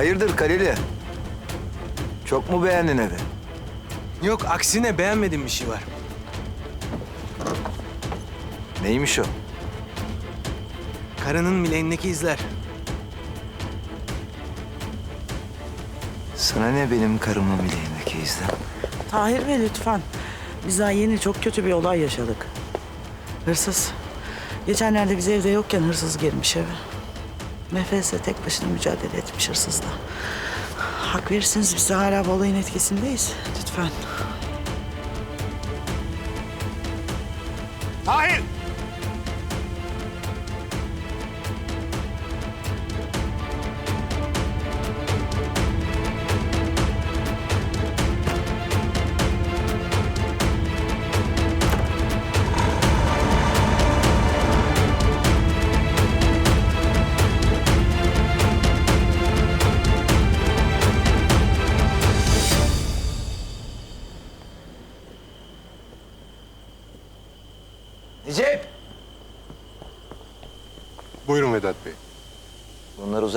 Hayırdır Kaleli? Çok mu beğendin evi? Yok aksine beğenmediğim bir şey var. Neymiş o? Karının bileğindeki izler. Sana ne benim karımın bileğindeki izden? Tahir Bey lütfen. Biz daha yeni çok kötü bir olay yaşadık. Hırsız. Geçenlerde biz evde yokken hırsız girmiş eve. Nefesle tek başına mücadele etmiş hırsızla. Hak verirseniz biz de hala bu olayın etkisindeyiz. Lütfen.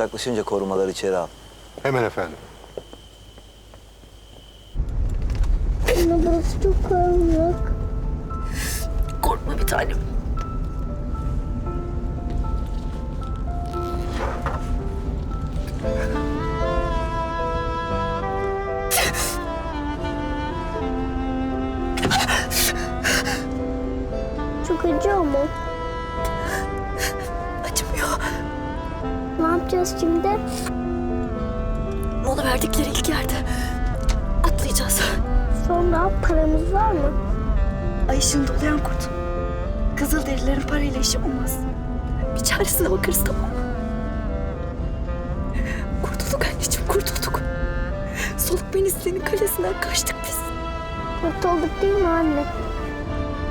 Uzaklaşınca korumaları içeri al. Hemen efendim. Anne burası çok karanlık. Korkma bir tanem. Çok acıyor mu? Yapacağız şimdi? Mola verdikleri ilk yerde. Atlayacağız. Sonra paramız var mı? Ay şimdi dolayan kurt. Kızılderililerin parayla işi olmaz. Bir çaresine bakarız tamam mı? Kurtulduk anneciğim kurtulduk. Soluk Benizli'nin kalesinden kaçtık biz. Kurtulduk değil mi anne?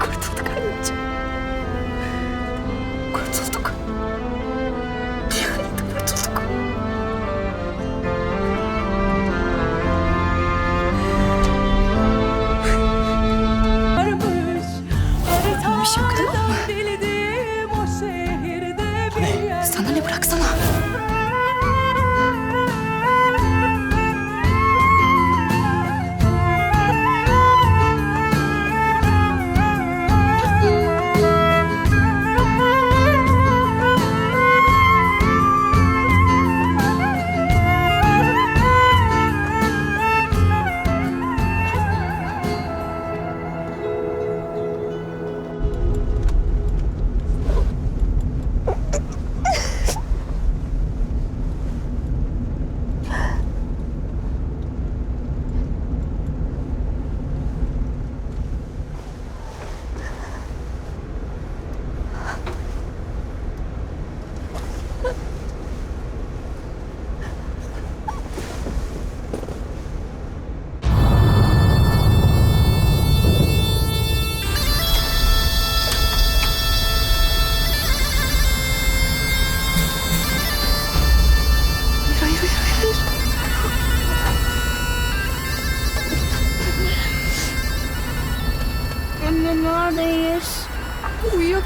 Kurtulduk anneciğim.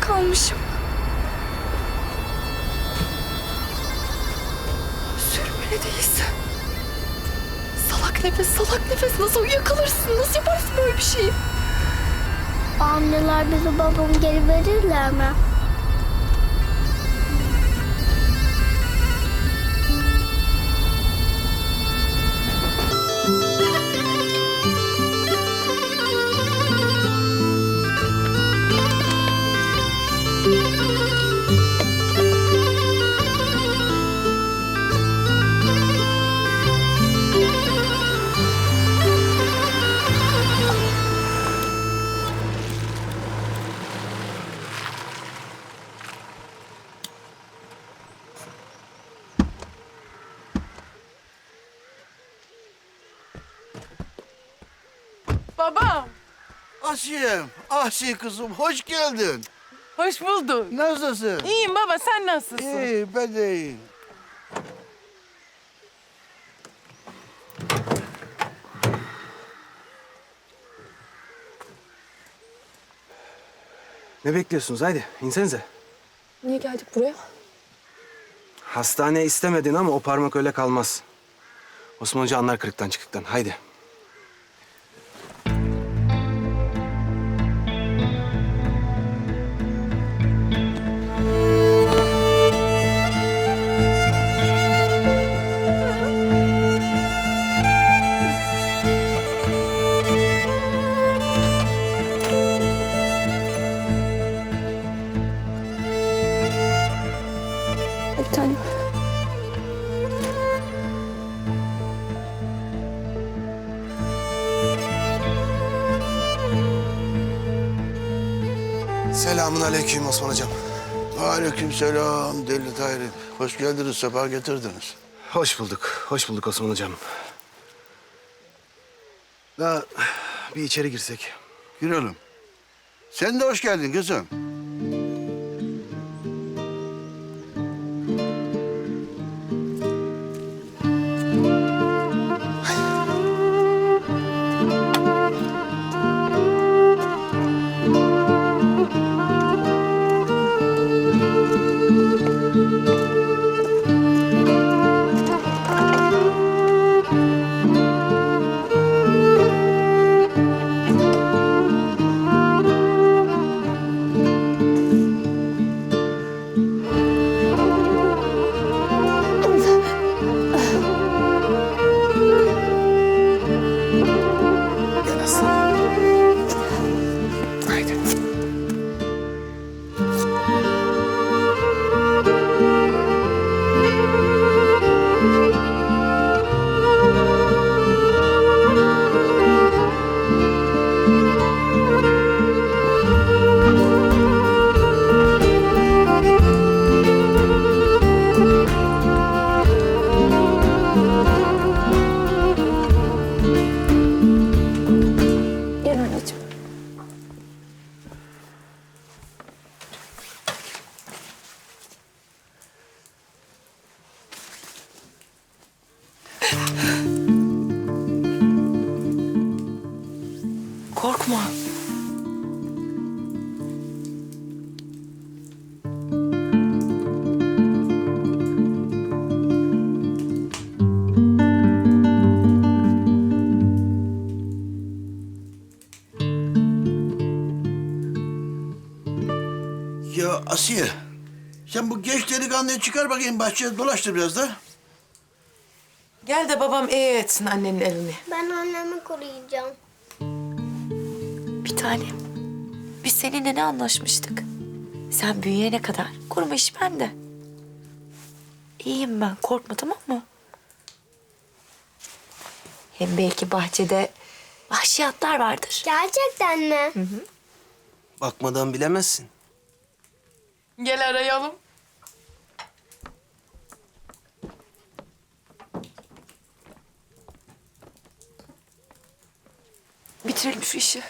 Uyuyakalmışım. Sürmelideyiz. Salak nefes, salak nefes. Nasıl uyuyakalırsın? Nasıl yaparsın böyle bir şeyi? Anneler bizi babamı geri verirler mi? Babam, Asiyem, Asiye kızım hoş geldin. hoş bulduk. Nasılsın? İyiyim baba, sen nasılsın? İyi, ben de iyiyim. Ne bekliyorsunuz? Haydi insenize. Niye geldik buraya? Hastane istemedin ama o parmak öyle kalmaz. Osman Hoca anlar kırıktan çıkıktan. Haydi. Selamun aleyküm Osman Hocam. Aleykümselam Deli Tahir. Hoş geldiniz, sefa getirdiniz. Hoş bulduk. Hoş bulduk Osman Hocam. Daha bir içeri girsek. Girelim. Sen de hoş geldin kızım. Korkma. Ya Asiye, sen bu genç delikanlıyı çıkar bakayım bahçeye dolaştır biraz da. Gel de babam iyi etsin annenin elini. Ben annemi koruyacağım. Bir tanem. Biz seninle ne anlaşmıştık? Sen büyüyene kadar koruma işi bende. İyiyim ben korkma tamam mı? Hem belki bahçede vahşi atlar vardır. Gerçekten mi? Bakmadan bilemezsin. Gel arayalım. Bitirelim şu işi.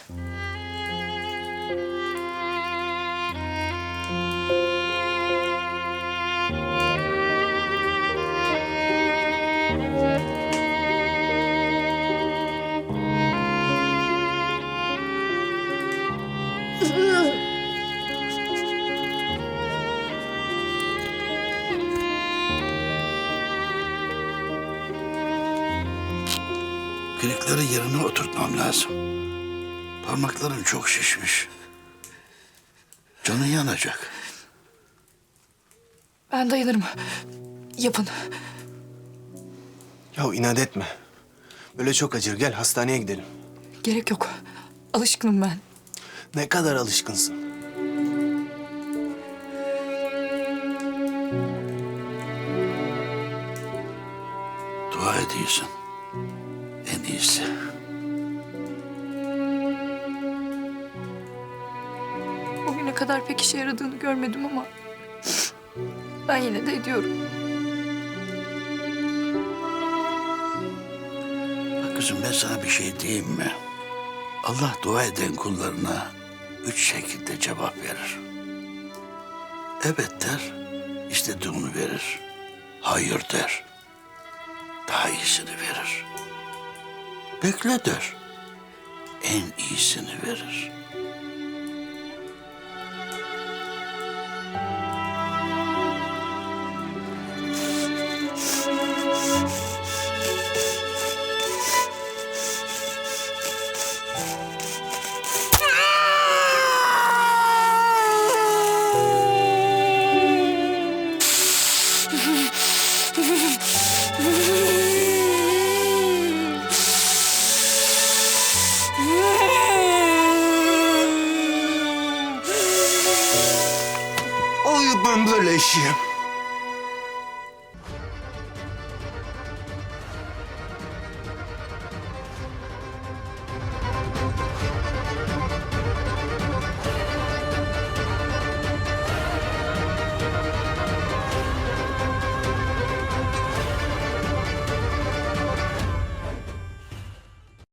Kırıkları yerine oturtmam lazım. Parmaklarım çok şişmiş. Canın yanacak. Ben dayanırım. Yapın. Ya inat etme. Böyle çok acır. Gel hastaneye gidelim. Gerek yok. Alışkınım ben. Ne kadar alışkınsın. Dua ediyorsun. En iyisi. Kadar pek işe yaradığını görmedim ama... ...ben yine de ediyorum. Bak kızım ben sana bir şey diyeyim mi? Allah dua eden kullarına üç şekilde cevap verir. Evet der, istediğini verir. Hayır der, daha iyisini verir. Bekle der, en iyisini verir.